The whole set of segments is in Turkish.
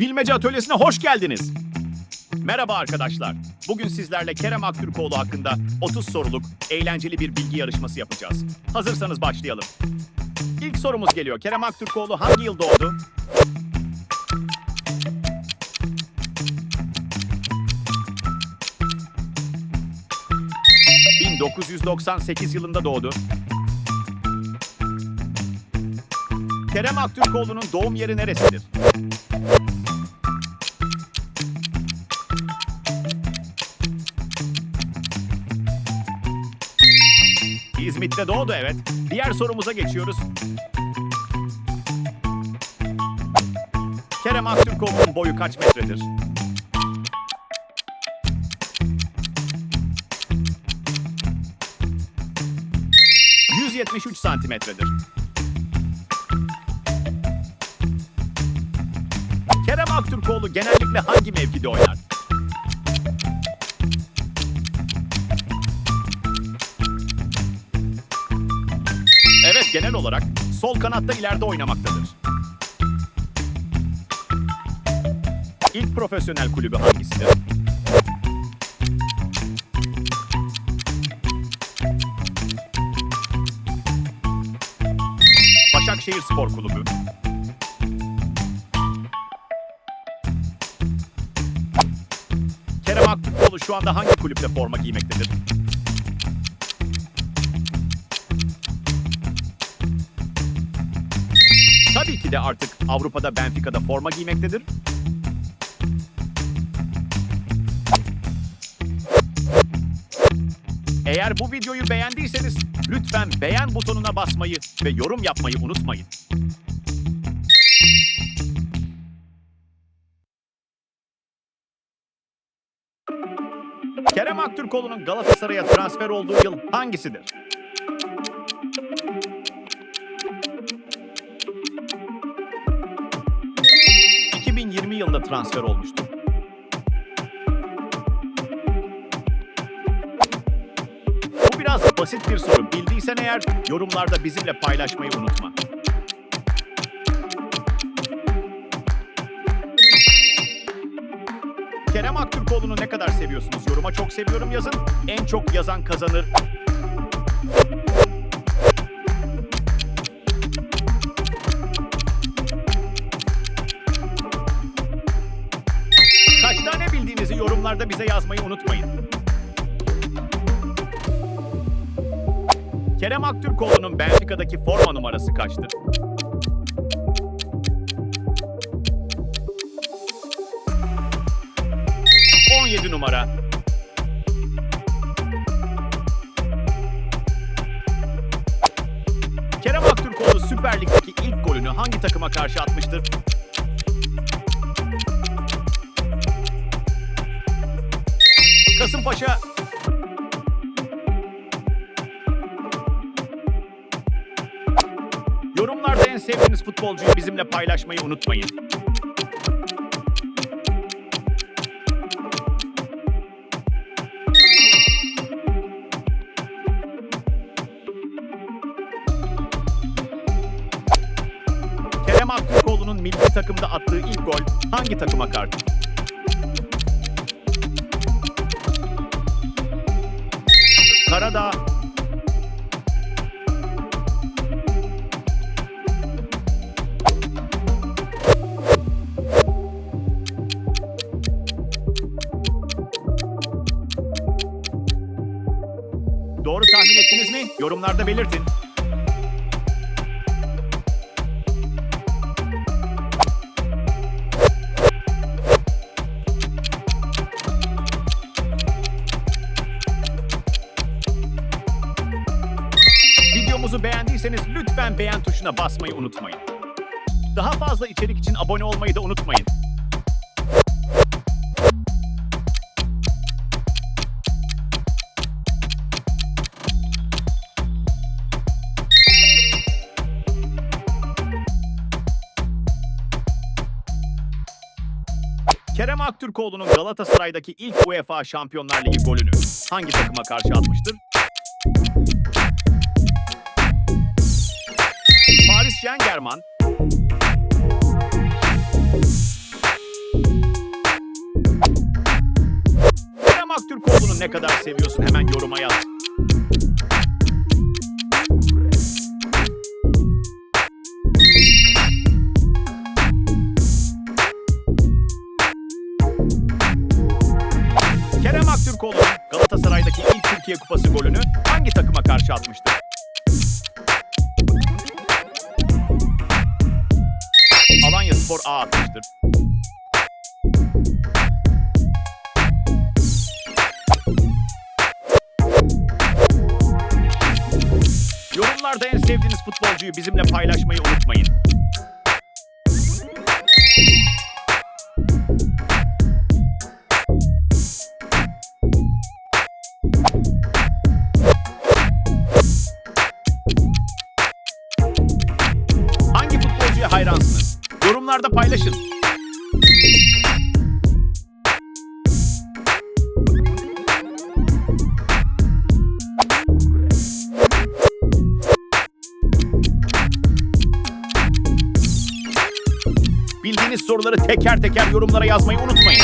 Bilmece Atölyesi'ne hoş geldiniz. Merhaba arkadaşlar. Bugün sizlerle Kerem Aktürkoğlu hakkında 30 soruluk eğlenceli bir bilgi yarışması yapacağız. Hazırsanız başlayalım. İlk sorumuz geliyor. Kerem Aktürkoğlu hangi yıl doğdu? ...1998 yılında doğdu. Kerem Aktürkoğlu'nun doğum yeri neresidir? İzmit'te doğdu evet. Diğer sorumuza geçiyoruz. Kerem Aktürkoğlu'nun boyu kaç metredir? ...173 santimetredir. Kerem Aktürkoğlu genellikle hangi mevkide oynar? Genel olarak sol kanatta ileride oynamaktadır. İlk profesyonel kulübü hangisidir? Başakşehir Spor Kulübü. Kerem Aktürkoğlu şu anda hangi kulüpte forma giymektedir? Tabii ki de artık Avrupa'da Benfica'da forma giymektedir. Eğer bu videoyu beğendiyseniz lütfen beğen butonuna basmayı ve yorum yapmayı unutmayın. Kerem Aktürkoğlu'nun Galatasaray'a transfer olduğu yıl hangisidir? Transfer olmuştu. Bu biraz basit bir soru. Bildiysen eğer yorumlarda bizimle paylaşmayı unutma. Kerem Aktürkoğlu'nu ne kadar seviyorsunuz? Yoruma çok seviyorum yazın. En çok yazan kazanır. Yorumlarda bize yazmayı unutmayın. Kerem Aktürkoğlu'nun Benfica'daki forma numarası kaçtır? ...17 numara. Kerem Aktürkoğlu Süper Lig'deki ilk golünü hangi takıma karşı atmıştır? Kasımpaşa Yorumlarda en sevdiğiniz futbolcuyu bizimle paylaşmayı unutmayın. Kerem Aktürkoğlu'nun milli takımda attığı ilk gol hangi takıma karşı? Karadağ Doğru tahmin ettiniz mi? Yorumlarda belirtin. Videomuzu beğendiyseniz lütfen beğen tuşuna basmayı unutmayın. Daha fazla içerik için abone olmayı da unutmayın. Kerem Aktürkoğlu'nun Galatasaray'daki ilk UEFA Şampiyonlar Ligi golünü hangi takıma karşı atmıştır? Christian German, Kerem Aktürk olduğunu ne kadar seviyorsun hemen yoruma yaz. Kerem Aktürkoğlu'nun Galatasaray'daki ilk Türkiye Kupası golünü hangi takıma karşı atmıştır? Spor A atmıştır. Yorumlarda en sevdiğiniz futbolcuyu bizimle paylaşmayı unutmayın. Yorumlarda paylaşın. Bildiğiniz soruları teker teker yorumlara yazmayı unutmayın.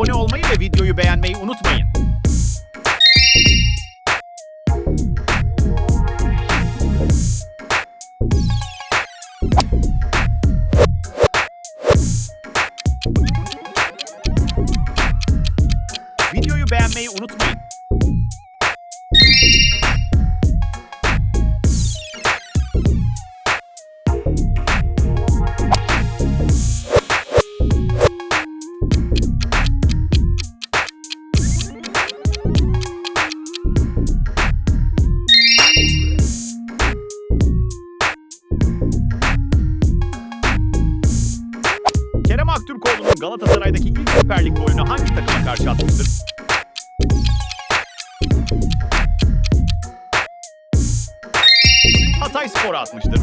Abone olmayı ve videoyu beğenmeyi unutmayın. Videoyu beğenmeyi unutmayın. Galatasaray'daki ilk Süper Lig golünü hangi takıma karşı atmıştır? Hatay Spor'a atmıştır.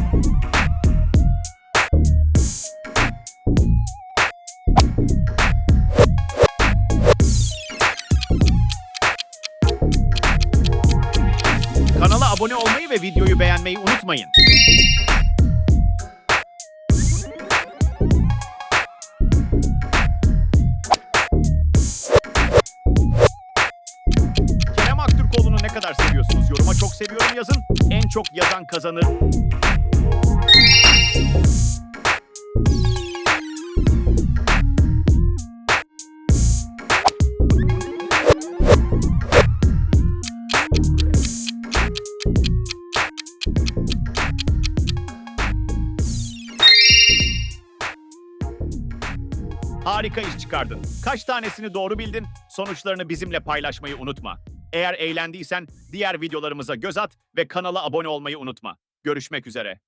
Kanala abone olmayı ve videoyu beğenmeyi unutmayın. Seviyorum yazın. En çok yazan kazanır. Harika iş çıkardın. Kaç tanesini doğru bildin? Sonuçlarını bizimle paylaşmayı unutma. Eğer eğlendiysen diğer videolarımıza göz at ve kanala abone olmayı unutma. Görüşmek üzere.